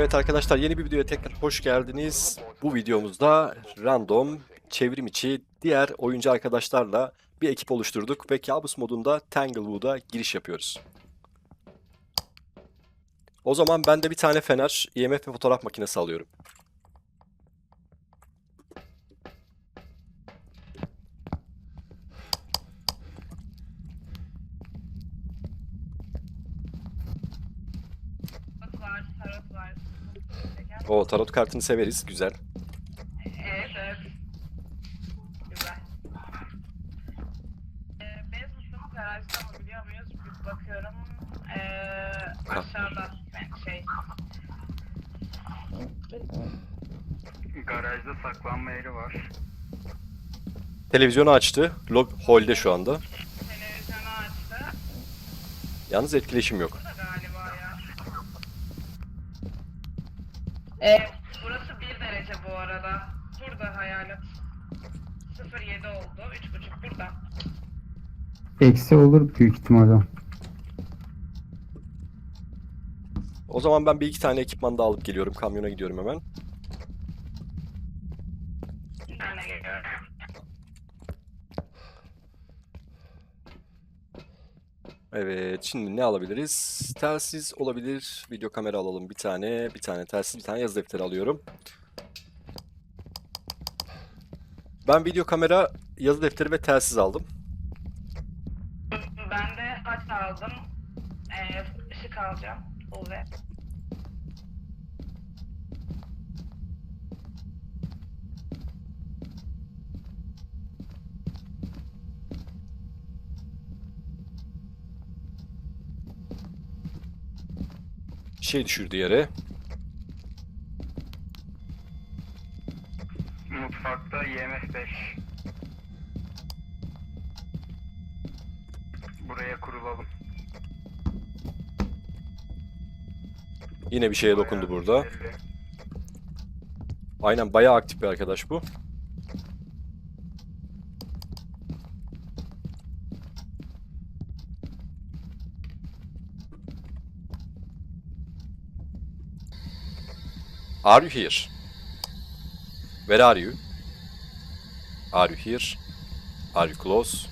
Evet arkadaşlar yeni bir videoya tekrar hoş geldiniz. Bu videomuzda random, çevrim içi diğer oyuncu arkadaşlarla bir ekip oluşturduk ve kabus modunda Tanglewood'a giriş yapıyoruz. O zaman ben de bir tane fener, IMF ve fotoğraf makinesi alıyorum. Tarot var. O tarot kartını severiz, güzel. Evet, evet. Güzel. Ee, Bezos'un garajda mı biliyor muyuz? Bir bakıyorum. Ee, aşağıda. Yani şey. Garajda saklanma yeri var. Televizyonu açtı. Log holde şu anda. Televizyonu açtı. Yalnız etkileşim yok. Burada galiba ya. Ee, burası 1 derece bu arada. Burada hayalet. 07 oldu. 3.5 burada. Eksi olur büyük ihtimalle. O zaman ben bir iki tane ekipman da alıp geliyorum. Kamyona gidiyorum hemen. Ben de geliyorum. Evet, şimdi ne alabiliriz? Telsiz olabilir. Video kamera alalım bir tane. Bir tane telsiz, bir tane yazı defteri alıyorum. Ben video kamera, yazı defteri ve telsiz aldım. Ben de aç aldım. Ee, ışık alacağım. UV. Şey düşürdü yere. Mutfakta IMF 5. Buraya kurulalım. Yine bir şeye dokundu Bayağı burada. belli. Aynen bayağı aktif bir arkadaş bu. Are you here? Where are you? Are you here? Are you close?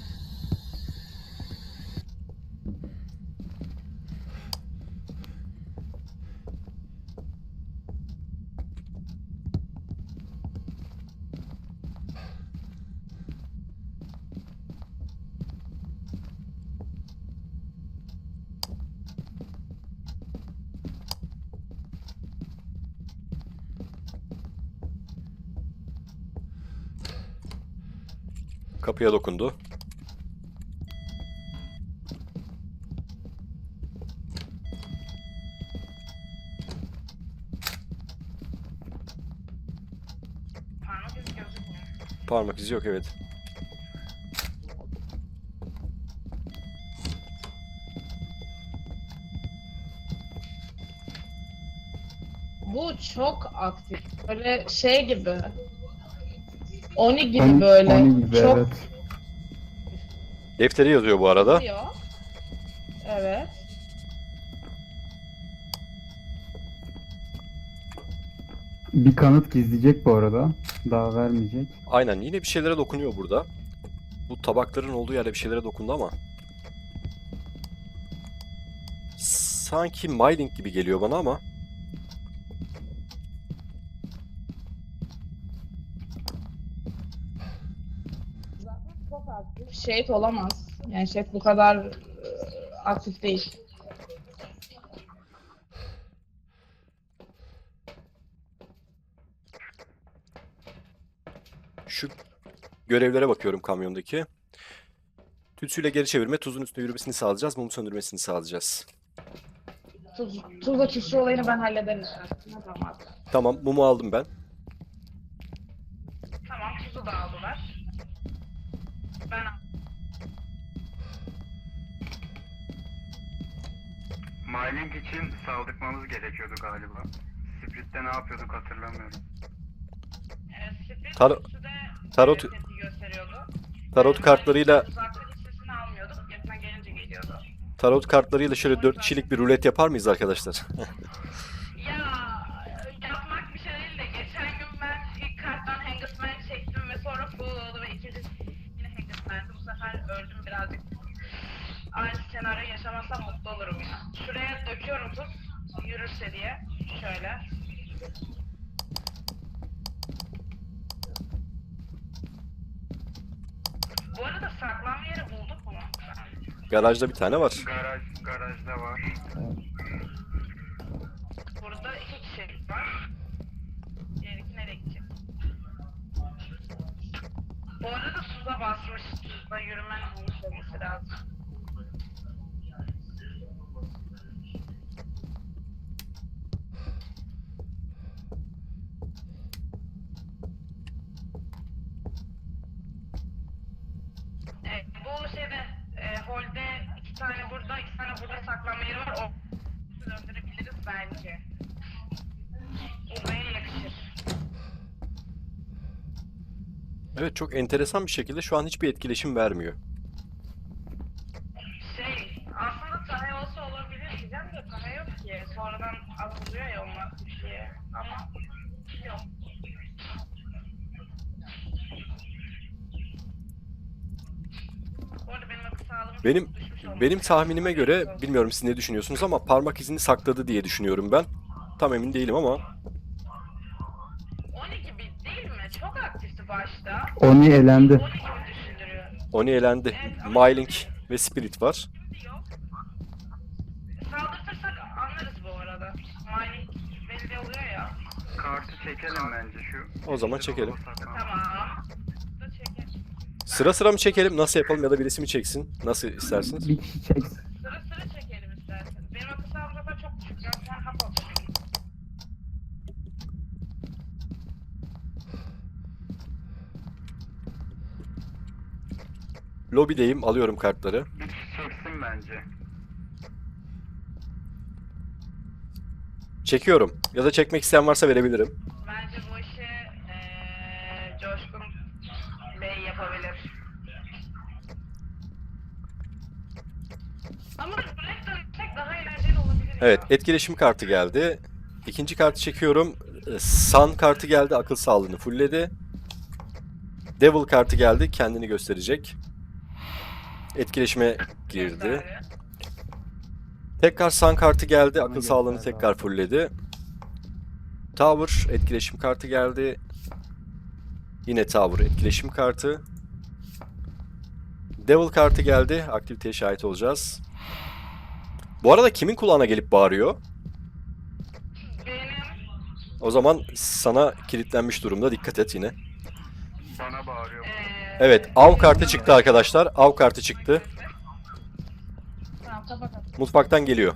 Kapıya dokundu. Parmak izi yok evet. Bu çok aktif. Böyle şey gibi. Oni gibi Oni- böyle. Oni gibi çok evet. Defteri yazıyor bu arada. diyor. Evet. Bir kanıt gizleyecek bu arada. Daha vermeyecek. Aynen yine bir şeylere dokunuyor burada. Bu tabakların olduğu yerde bir şeylere dokundu ama. Sanki mining gibi geliyor bana ama. Zaten çok aktif. Şehit olamaz. Yani şehit bu kadar e, aktif değil. Şu görevlere bakıyorum kamyondaki. Tütsüyle geri çevirme, tuzun üstüne yürümesini sağlayacağız, mumu söndürmesini sağlayacağız. Tuz, tuzla küsü olayını ben hallederim. Ne zaman? Tamam, mumu aldım ben. Tamam, tuzu da aldılar. Ben Mining için saldırmamız gerekiyordu galiba. Split'te ne yapıyorduk hatırlamıyorum. Tar- tarot- e, gösteriyordu. Tarot kartlarıyla Uzaktan hiç sesini almıyorduk. Yakına gelince geliyordu. tarot kartlarıyla şöyle 4 kişilik bir rulet yapar mıyız arkadaşlar? yaşamazsam mutlu olurum ya. Şuraya döküyorum tuz, yürürse diye. Şöyle. Bu arada saklanma yeri bulduk mu? Garajda bir tane var. Garaj, garajda var. Burada iki kişi var. Diğer iki nereye gidecek? Bu arada suza basmış. Tuzla yürümen olmuş olması lazım. Evet, bu şeyde e, holde iki tane burada, iki tane burada saklanma yeri var. O döndürebiliriz bence. Buraya yakışır. Evet çok enteresan bir şekilde şu an hiçbir etkileşim vermiyor. Şey, aslında tahe olsa olabilir diyeceğim de tahe yok ki. Sonradan atılıyor ya onlar şeye. Ama yok. Bu arada benim akıl sağlığım Benim benim tahminime göre bilmiyorum siz ne düşünüyorsunuz ama parmak izini sakladı diye düşünüyorum ben. Tam emin değilim ama 12 gibi değil mi? Çok aktifti başta. Oni elendi. 12 gibi düşündürüyor. Oni elendi. Mylink ve Spirit var. Şimdi yok. Saldırtırsak anlarız bu arada. Mining belli oluyor ya. Kartı çekelim bence şu. O zaman çekelim. Tamam. Sıra sıra mı çekelim? Nasıl yapalım ya da birisi mi çeksin? Nasıl istersiniz? Bir kişi çeksin. Sıra sıra çekelim isterseniz. Benim akıl sağlığım zaten çok düşük. Ben an hap. Lobideyim, alıyorum kartları. Bir kişi çeksin bence. Çekiyorum. Ya da çekmek isteyen varsa verebilirim. Bence bu işi eee Coşkun Bey yapabilir. Ama buraya dönsek daha eğlenceli olabilir Evet, etkileşim kartı geldi. İkinci kartı çekiyorum. Ee, Sun kartı geldi, akıl sağlığını fullledi. Devil kartı geldi, kendini gösterecek. Etkileşime girdi. Tekrar Sun kartı geldi, akıl sağlığını tekrar fullledi. Tower etkileşim kartı geldi. Yine Tower etkileşim kartı. Devil kartı geldi, aktiviteye şahit olacağız. Bu arada kimin kulağına gelip bağırıyor? Benim O zaman sana kilitlenmiş durumda. Dikkat et yine. Bana bağırıyor. eee Evet, av kartı çıktı arkadaşlar. Av kartı çıktı. Mutfaktan geliyor.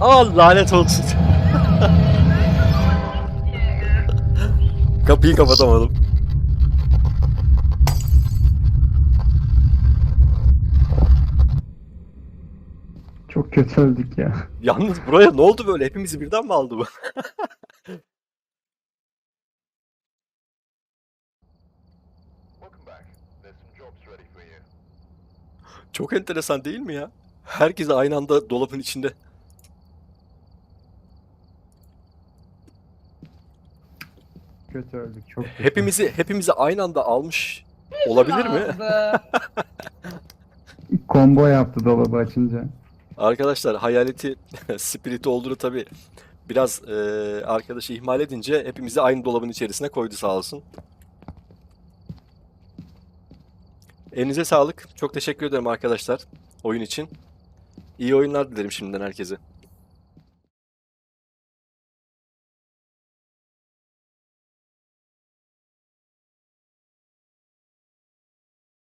Aa lanet olsun. Kapıyı kapatamadım. Çok kötü öldük ya. Yalnız buraya ne oldu böyle? Hepimizi birden mi aldı bu? Çok enteresan değil mi ya? Herkes aynı anda dolabın içinde. Kötü öldük. Çok kötü. Hepimizi hepimizi aynı anda almış olabilir mi? Aldı. Combo yaptı dolabı açınca. Arkadaşlar hayaleti Spirit olduğunu tabi biraz e, arkadaşı ihmal edince hepimizi aynı dolabın içerisine koydu sağ olsun. Elinize sağlık. Çok teşekkür ederim arkadaşlar oyun için. İyi oyunlar dilerim şimdiden herkese.